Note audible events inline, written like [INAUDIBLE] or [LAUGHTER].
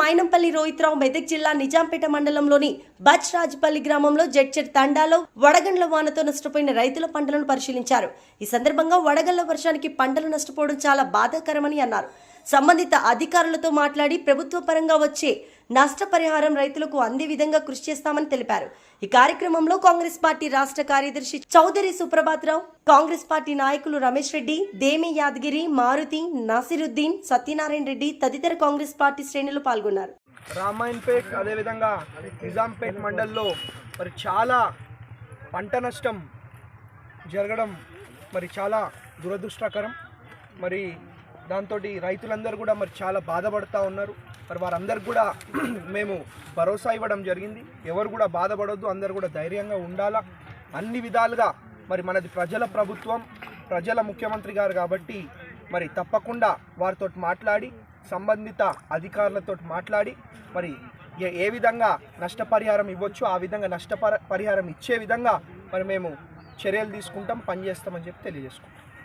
మైనంపల్లి రోహిత్రావు మెదక్ జిల్లా నిజాంపేట మండలంలోని బచ్ రాజపల్లి గ్రామంలో జడ్చెట్ తండాలో వడగండ్ల వానతో నష్టపోయిన రైతుల పంటలను పరిశీలించారు. ఈ సందర్భంగా వడగళ్ళ వర్షానికి పంటలు నష్టపోవడం చాలా బాధాకరమని అన్నారు. సంబంధిత అధికారులతో మాట్లాడి ప్రభుత్వ పరంగా వచ్చే నష్టపరిహారం రైతులకు అందే విధంగా కృషి చేస్తామని తెలిపారు. ఈ కార్యక్రమంలో కాంగ్రెస్ పార్టీ రాష్ట్ర కార్యదర్శి చౌదరి సుప్రభాతరావు కాంగ్రెస్ పార్టీ నాయకులు రమేష్ రెడ్డి దేమి యాదగిరి మారుతి నాసిరుద్దీన్ సత్యనారాయణ రెడ్డి తదితర కాంగ్రెస్ పార్టీ శ్రేణులు పాల్గొన్నారు. రామాయణపేట్ అదేవిధంగా నిజాంపేట్ మండల్లో మరి చాలా పంట నష్టం జరగడం మరి చాలా దురదృష్టకరం. మరి దాంతో రైతులందరూ కూడా మరి చాలా బాధపడుతూ ఉన్నారు. మరి వారందరికి కూడా [CLEARS THROAT] మేము భరోసా ఇవ్వడం జరిగింది. ఎవరు కూడా బాధపడొద్దు అందరు కూడా ధైర్యంగా ఉండాలా? అన్ని విధాలుగా మరి మనది ప్రజల ప్రభుత్వం ప్రజల ముఖ్యమంత్రి గారు కాబట్టి మరి తప్పకుండా వారితో మాట్లాడి సంబంధిత అధికారులతో మాట్లాడి మరి ఏ ఏ విధంగా నష్టపరిహారం ఇవ్వచ్చు ఆ విధంగా నష్టపర పరిహారం ఇచ్చే విధంగా మరి మేము చర్యలు తీసుకుంటాం పనిచేస్తామని చెప్పి తెలియజేసుకుంటాం